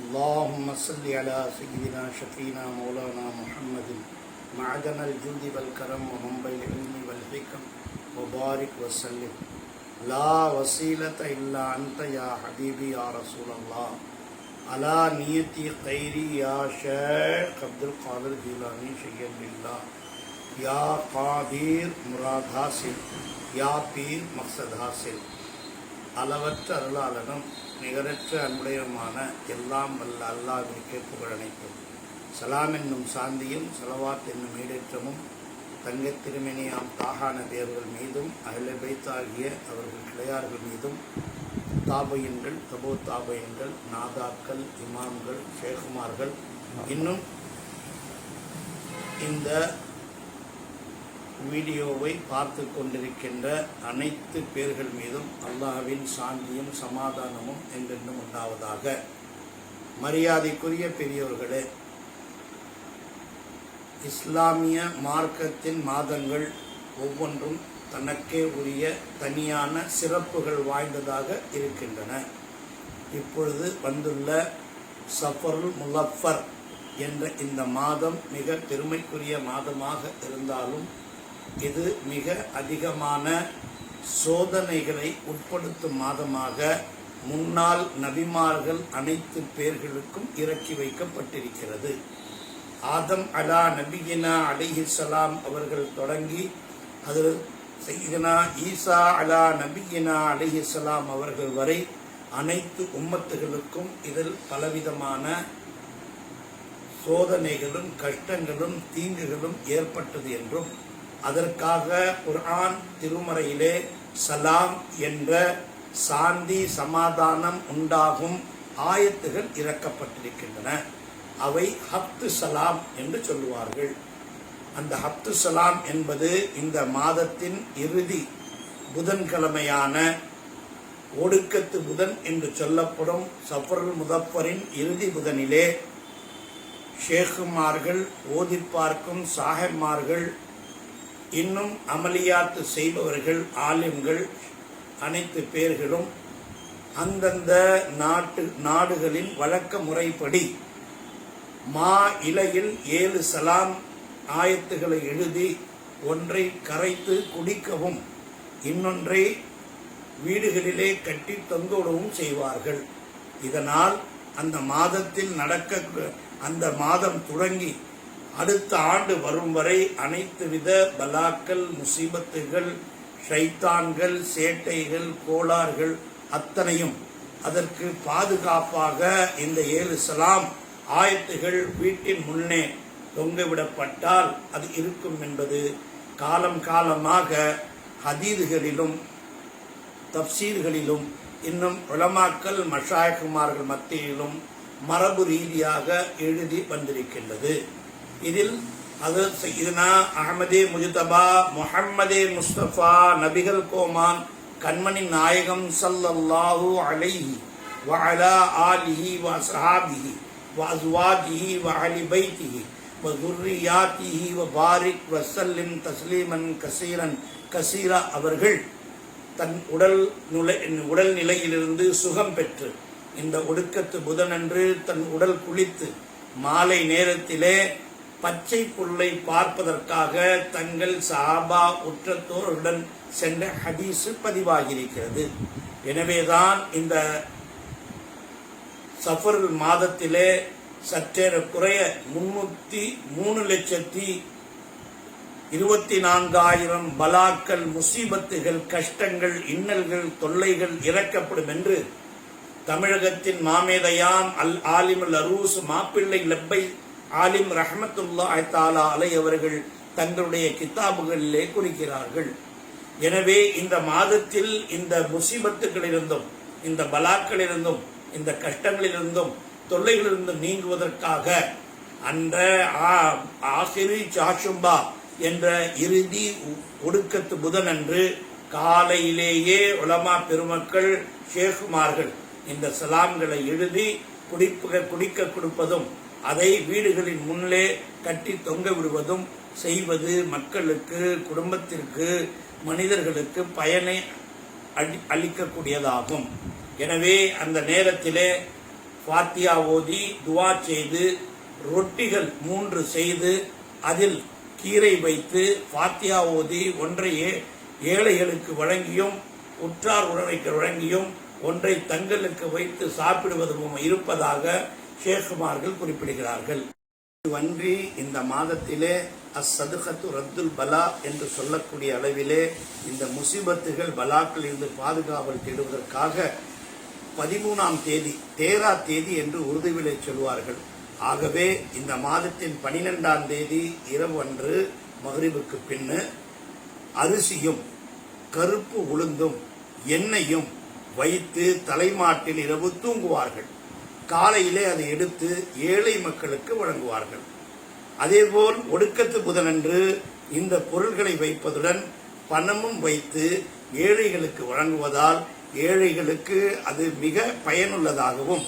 اللهم صل على سيدنا شفينا مولانا محمد معدن الجود والكرم ومنبع العلم والحكم وبارك وسلم لا وسيلة إلا أنت يا حبيبي يا رسول الله على نيتي خيري يا شيخ عبد القادر جيلاني شيئا لله يا قادر مراد حاصل يا beer மக்சத் Hazle அளவற்ற அருளாளனும் நிகரற்ற அன்புடையமான எல்லாம் வல்ல அல்லாவிற்கே புகழனைத்தும் சலாம் என்னும் சாந்தியும் சலவாத் என்னும் ஈடேற்றமும் தங்கத் திருமணியாம் தாகான தேவர்கள் மீதும் அகில பைத்தாகிய அவர்கள் கிளையார்கள் மீதும் தாபையன்கள் தபோ தாபையன்கள் நாதாக்கள் இமாம்கள் ஷேகுமார்கள் இன்னும் இந்த வீடியோவை பார்த்து கொண்டிருக்கின்ற அனைத்து பேர்கள் மீதும் அல்லாஹ்வின் சாந்தியும் சமாதானமும் என்றென்றும் உண்டாவதாக. மரியாதைக்குரிய பெரியோர்களே இஸ்லாமிய மார்க்கத்தின் மாதங்கள் ஒவ்வொன்றும் தனக்கே உரிய தனியான சிறப்புகள் வாய்ந்ததாக இருக்கின்றன. இப்பொழுது வந்துள்ள சஃபருல் முலஃபர் என்ற இந்த மாதம் மிக பெருமைக்குரிய மாதமாக இருந்தாலும் இது மிக அதிகமான சோதனைகளை உட்படுத்தும் மாதமாக முன்னாள் நபிமார்கள் அனைத்து பேர்களுக்கும் இறக்கி வைக்கப்பட்டிருக்கிறது. ஆதம் அலா நபியினா அலிஹிசலாம் அவர்கள் தொடங்கி அது செய்தனா ஈசா அலா நபியினா அலிஹிசலாம் அவர்கள் வரை அனைத்து உம்மத்துகளுக்கும் இதில் பலவிதமான சோதனைகளும் கஷ்டங்களும் தீங்குகளும் ஏற்பட்டது என்றும் அதற்காக குர்ஆன் திருமறையிலே சலாம் என்ற சாந்தி சமாதானம் உண்டாகும் ஆயத்துகள் இறக்கப்பட்டிருக்கின்றன. அவை ஹப்து சலாம் என்று சொல்லுவார்கள். அந்த ஹப்து சலாம் என்பது இந்த மாதத்தின் இறுதி புதன்கிழமையான ஒடுக்கத்து புதன் என்று சொல்லப்படும் சஃபருல் முதப்பரின் இறுதி புதனிலே ஷேகுமார்கள் ஓதி பார்க்கும் இன்னும் அமலியாத்து செய்பவர்கள் ஆலிம்கள் அனைத்து பேர்களும் அந்தந்த நாட்டு நாடுகளின் வழக்க முறைப்படி மா இலையில் ஏழு சலாம் ஆயத்துகளை எழுதி ஒன்றை கரைத்து குடிக்கவும் இன்னொன்றை வீடுகளிலே கட்டி தொங்கவிடவும் செய்வார்கள். இதனால் அந்த மாதத்தில் நடக்க அந்த மாதம் தொடங்கி அடுத்த ஆண்டு வரும் வரை அனைத்து வித பலாக்கள் முசீபத்துகள் ஷைத்தான்கள் சேட்டைகள் கோளாறுகள் அத்தனையும் அதற்கு பாதுகாப்பாக இந்த ஏழு சலாம் ஆயத்துகள் வீட்டின் முன்னே தொங்கவிடப்பட்டால் அது இருக்கும் என்பது காலம் காலமாக ஹதீதுகளிலும் தப்சீர்களிலும் இன்னும் உளமாக்கல் மஷாயகுமார்கள் மத்தியிலும் மரபு ரீதியாக எழுதி வந்திருக்கின்றது. இதில் அது சையதுனா அகமதே முஜிதபா முஹம்மதே முஸ்தபா நபிகள் கோமான் கண்மணி நாயகம் சல்லல்லாஹு அலைஹி வஅலா ஆலிஹி வ சஹாபிஹி வ அஸ்வாஜிஹி வ அலி பைத்திஹி வ துர்ரியாத்திஹி வ பாரிக் வ சல்லிம் தஸ்லீமன் கசீரன். கசீரா அவர்கள் தன் உடல் நுழை உடல் நிலையிலிருந்து சுகம் பெற்று இந்த ஒடுக்கத்து புதனன்று தன் உடல் குளித்து மாலை நேரத்திலே பச்சை புல்லை பார்ப்பதற்காக தங்கள் சாபா உற்றத்தோருடன் சென்ற ஹதீஸு பதிவாகியிருக்கிறது. எனவேதான் இந்த சஃபர் மாதத்திலே சற்றேற குறைய முன்னூற்றி மூணு லட்சத்தி இருபத்தி நான்காயிரம் பலாக்கள் முசீபத்துகள் கஷ்டங்கள் இன்னல்கள் தொல்லைகள் இறக்கப்படும் என்று தமிழகத்தின் மாமேதையாம் அல் ஆலிமுல் அரூஸ் மாப்பிள்ளை லெப்பை ஆலிம் ரஹமத்துல்லா தாலா அலை அவர்கள் தங்களுடைய கித்தாபுகளிலே குறிக்கிறார்கள் எனவே இந்த மாதத்தில் இந்த முசீபத்துகளிலிருந்தும் இந்த பலாக்களிலிருந்தும் இந்த கஷ்டங்களிலிருந்தும் தொல்லைகளிலிருந்தும் நீங்குவதற்காக அன்ற ஆசிரி சாஷும்பா என்ற இறுதி ஒடுக்கத்து புதன் அன்று காலையிலேயே உலமா பெருமக்கள் ஷேகுமார்கள் இந்த சலாம்களை எழுதி குடிப்புக குடிக்க கொடுப்பதும் அதை வீடுகளின் முன்னே கட்டி தொங்க விடுவதும் செய்வது மக்களுக்கு குடும்பத்திற்கு மனிதர்களுக்கு பயனை அளி- அளிக்கக்கூடியதாகும். எனவே அந்த நேரத்திலே ஃபாத்தியா ஓதி துவா செய்து ரொட்டிகள் மூன்று செய்து அதில் கீரை வைத்து ஃபாத்தியா ஓதி ஒன்றையே ஏழைகளுக்கு வழங்கியும் உற்றார் உறவைக்கு வழங்கியும் ஒன்றை தங்களுக்கு வைத்து சாப்பிடுவதும் இருப்பதாக ஷேகுமார்கள் குறிப்பிடுகிறார்கள். அன்றி இந்த மாதத்திலே அசதுகத்து ரத்துல் பலா என்று சொல்லக்கூடிய அளவிலே இந்த முசிபத்துகள் பலாக்கள் இருந்து பாதுகாவல் தேடுவதற்காக பதிமூணாம் தேதி தேரா தேதி என்று உறுதிவிலை சொல்வார்கள். ஆகவே இந்த மாதத்தின் பனிரெண்டாம் தேதி இரவு அன்று மகரிபுக்கு பின்னு அரிசியும் கருப்பு உளுந்தும் எண்ணெயும் வைத்து தலைமாட்டில் இரவு தூங்குவார்கள். காலையிலே அதை எடுத்து ஏழை மக்களுக்கு வழங்குவார்கள். அதேபோல் ஒடுக்கத்து புதனன்று இந்த பொருள்களை வைப்பதுடன் பணமும் வைத்து ஏழைகளுக்கு வழங்குவதால் ஏழைகளுக்கு அது மிக பயனுள்ளதாகவும்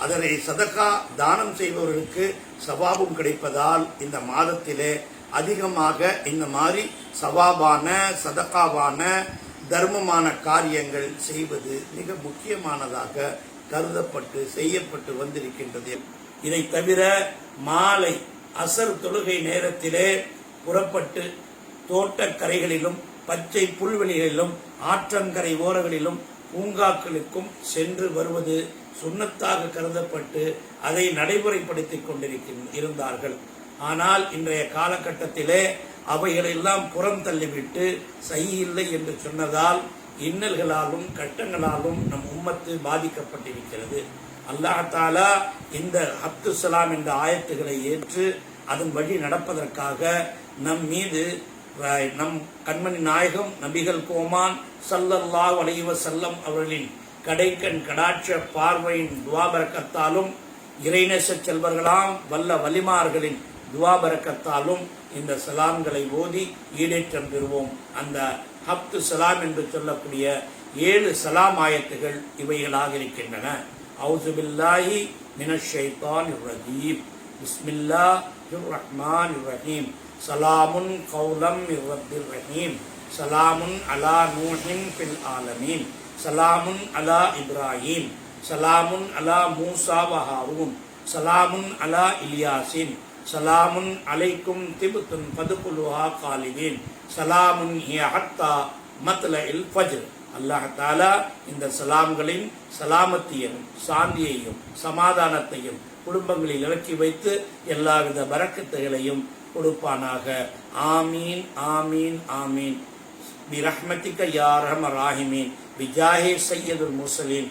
அதனை சதகா தானம் செய்பவர்களுக்கு சவாபும் கிடைப்பதால் இந்த மாதத்திலே அதிகமாக இந்த மாதிரி சவாபான சதகாவான தர்மமான காரியங்கள் செய்வது மிக முக்கியமானதாக கருதப்பட்டு செய்யப்பட்டு வந்திருக்கின்றது. இதை தவிர மாலை அசர் தொழுகை நேரத்திலே புறப்பட்டு தோட்டக்கரைகளிலும் பச்சை புல்வெளிகளிலும் ஆற்றங்கரை ஓரங்களிலும் பூங்காக்களுக்கும் சென்று வருவது சுண்ணத்தாக கருதப்பட்டு அதை நடைமுறைப்படுத்திக் கொண்டிருக்கின் இருந்தார்கள். ஆனால் இன்றைய காலகட்டத்திலே அவைகளெல்லாம் புறம் தள்ளிவிட்டு சரியில்லை என்று சொன்னதால் இன்னல்களாலும் கட்டங்களாலும் நம் உம்மத்து பாதிக்கப்பட்டிருக்கிறது. அல்லாஹாலா இந்த அப்து சலாம் என்ற ஆயத்துகளை ஏற்று அதன் வழி நடப்பதற்காக நம் மீது நம் கண்மணி நாயகம் நபிகள் கோமான் சல்லல்லா அலைஹி செல்லம் அவர்களின் கடைக்கண் கடாட்ச பார்வையின் துவாபரக்கத்தாலும் இறைநேச செல்வர்களாம் வல்ல வலிமார்களின் துவாபரக்கத்தாலும் இந்த சலாம்களை ஓதி ஈடேற்றம் பெறுவோம். அந்த ஹப்து சலாம் என்று சொல்லக்கூடிய ஏழு சலாம் ஆயத்துகள் இவைகளாக இருக்கின்றன. அவுசுபில்லாஹி பில்லாஹி மினஷ் ஷைத்தானிர் ரஜீம். பிஸ்மில்லாஹிர் ரஹ்மானிர் ரஹீம் சலாமுன் கௌலம் மிர் ரஹீம் சலாமுன் அலா நூஹின் பில் ஆலமீன். சலாமுன் அலா இப்ராஹிம். சலாமுன் அலா மூசா வ சலாமுன் அலா இலியாசின். சலாமுன் அலைக்கும் திபுத்துன் பதுகுலுஹா காலிதீன். சலாமுன் ஹத்தா மத்ல இல் ஃபஜ்ர். அல்லாஹ் தாலா இந்த சலாம்களின் சலாமத்தியையும் சாந்தியையும் சமாதானத்தையும் குடும்பங்களில் இறக்கி வைத்து எல்லாவித பரக்கத்துகளையும் கொடுப்பானாக. ஆமீன் ஆமீன் ஆமீன். பிரஹ்மத்திக யாரஹம ராஹிமீன். பிஜாஹே சையது முசலீன்